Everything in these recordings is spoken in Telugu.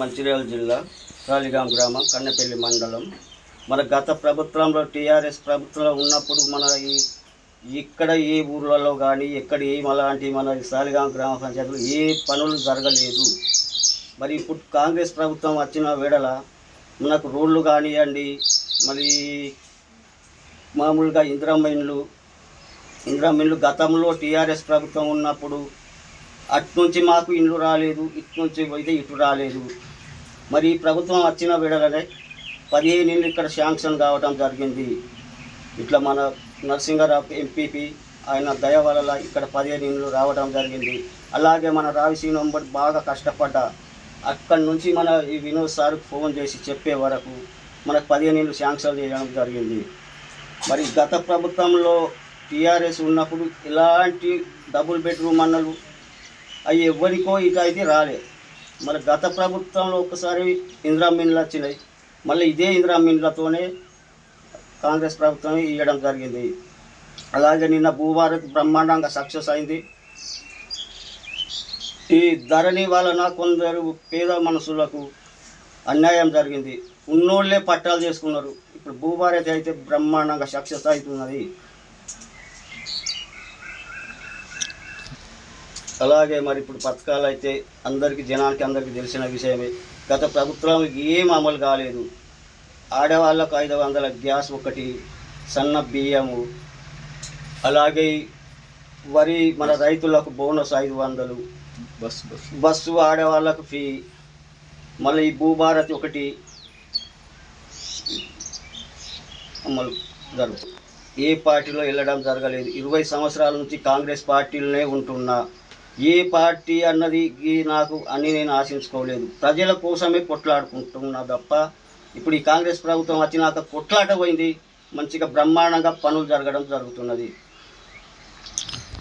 మంచిర్యాల జిల్లా రాలిగాం గ్రామం కన్నెపల్లి మండలం. మన గత ప్రభుత్వంలో టీఆర్ఎస్ ప్రభుత్వంలో ఉన్నప్పుడు మన ఈ ఇక్కడ ఏ ఊర్లలో కానీ ఎక్కడ ఏం అలాంటి మన సాలిగాం గ్రామ పంచాయతీలో ఏ పనులు జరగలేదు. మరి ఇప్పుడు కాంగ్రెస్ ప్రభుత్వం వచ్చిన వేడల మనకు రోడ్లు కానివ్వండి మరి మామూలుగా ఇందిరమ్మ ఇండ్లు గతంలో టీఆర్ఎస్ ప్రభుత్వం ఉన్నప్పుడు అటు నుంచి మాకు ఇండ్లు రాలేదు ఇటు నుంచి అయితే ఇటు రాలేదు. మరి ప్రభుత్వం వచ్చిన విడలనే పదిహేను ఇళ్ళు ఇక్కడ శాంక్షన్ కావడం జరిగింది. ఇట్లా మన నరసింగరావు ఎంపీపీ ఆయన దయ వల్ల ఇక్కడ పదిహేను ఇళ్ళు రావడం జరిగింది. అలాగే మన రావిసీనం బాగా కష్టపడ్డా. అక్కడి నుంచి మన ఈ వినోద్ సార్ ఫోన్ చేసి చెప్పే వరకు మనకు పదిహేను ఇళ్ళు శాంక్షన్ చేయడం జరిగింది. మరి గత ప్రభుత్వంలో టీఆర్ఎస్ ఉన్నప్పుడు ఇలాంటి డబుల్ బెడ్రూమ్ అన్నలు అవి ఎవరికో ఇటు అయితే రాలే మరి గత ప్రభుత్వంలో ఒకసారి ఇందిరా మిన్లు వచ్చినాయి మళ్ళీ ఇదే ఇందిరా మిన్లతోనే కాంగ్రెస్ ప్రభుత్వం ఇవ్వడం జరిగింది. అలాగే నిన్న భూభారత్ బ్రహ్మాండంగా సక్సెస్ అయింది. ఈ ధరణి వలన కొందరు పేద మనుషులకు అన్యాయం జరిగింది. ఉన్నోళ్ళే పట్టాలు చేసుకున్నారు. ఇప్పుడు భూభారత్ అయితే బ్రహ్మాండంగా సక్సెస్ అవుతున్నది. అలాగే మరి ఇప్పుడు పథకాలు అయితే అందరికీ జనానికి అందరికీ తెలిసిన విషయమే. గత ప్రభుత్వం ఏం అమలు కాలేదు. ఆడవాళ్ళకు ఐదు వందల గ్యాస్ ఒకటి సన్న బియ్యము అలాగే వరి మన రైతులకు బోనస్ ఐదు వందలు. Bus bus. బస్సు ఆడవాళ్ళకు ఫ్రీ మళ్ళీ ఈ భూభారతి ఒకటి అమలు జరుగుతుంది ఏ పార్టీలో వెళ్ళడం జరగలేదు. ఇరవై సంవత్సరాల నుంచి కాంగ్రెస్ పార్టీలోనే ఉంటున్నా. ఏ పార్టీ అన్నది నాకు అని నేను ఆశించుకోలేదు. ప్రజల కోసమే కొట్లాడుకుంటున్నా తప్ప ఇప్పుడు ఈ కాంగ్రెస్ ప్రభుత్వం వచ్చినాక కొట్లాట పోయింది మంచిగా బ్రహ్మాండంగా పనులు జరగడం జరుగుతున్నది.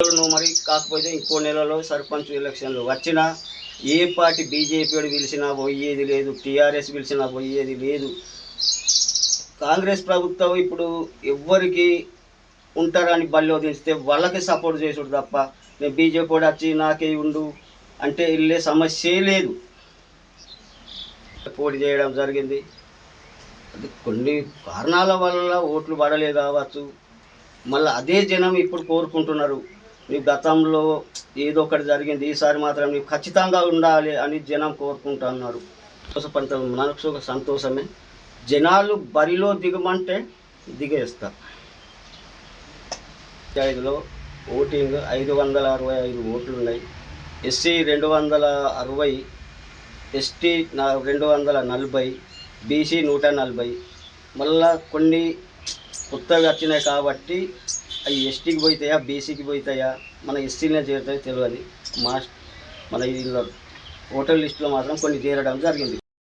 నువ్వు మరి కాకపోతే ఇంకో నెలలో సర్పంచ్ ఎలక్షన్లు వచ్చినా ఏ పార్టీ బీజేపీ పిలిచినా పోయేది లేదు టీఆర్ఎస్ పిలిచినా పోయేది లేదు. కాంగ్రెస్ ప్రభుత్వం ఇప్పుడు ఎవ్వరికి ఉంటారని బల్లో దించితే వాళ్ళకి సపోర్ట్ చేసుడు తప్ప బీజేపీ కూడా వచ్చి నాకే ఉండు అంటే వెళ్ళే సమస్యే లేదు. పోటీ చేయడం జరిగింది. కొన్ని కారణాల వల్ల ఓట్లు పడలే కావచ్చు. మళ్ళీ అదే జనం ఇప్పుడు కోరుకుంటున్నారు. నీ గతంలో ఏదో ఒకటి జరిగింది ఈసారి మాత్రం నీవు ఖచ్చితంగా ఉండాలి అని జనం కోరుకుంటున్నారు. సంతోషపడతా మనకు ఒక సంతోషమే. జనాలు బరిలో దిగమంటే దిగేస్తారు. ఐదులో ఓటింగ్ ఐదు వందల అరవై ఐదు ఓట్లు ఉన్నాయి ఎస్సీ రెండు వందల అరవై ఎస్టీ రెండు వందల నలభై బీసీ నూట నలభై. మళ్ళా కొన్ని కొత్తగా వచ్చినాయి కాబట్టి అవి ఎస్టీకి పోతాయా బీసీకి పోతాయా? మన ఎస్సీనే చేరుతాయో తెలియదు మా మన ఇది ఓటర్ లిస్టులో మాత్రం కొన్ని చేరడం జరిగింది.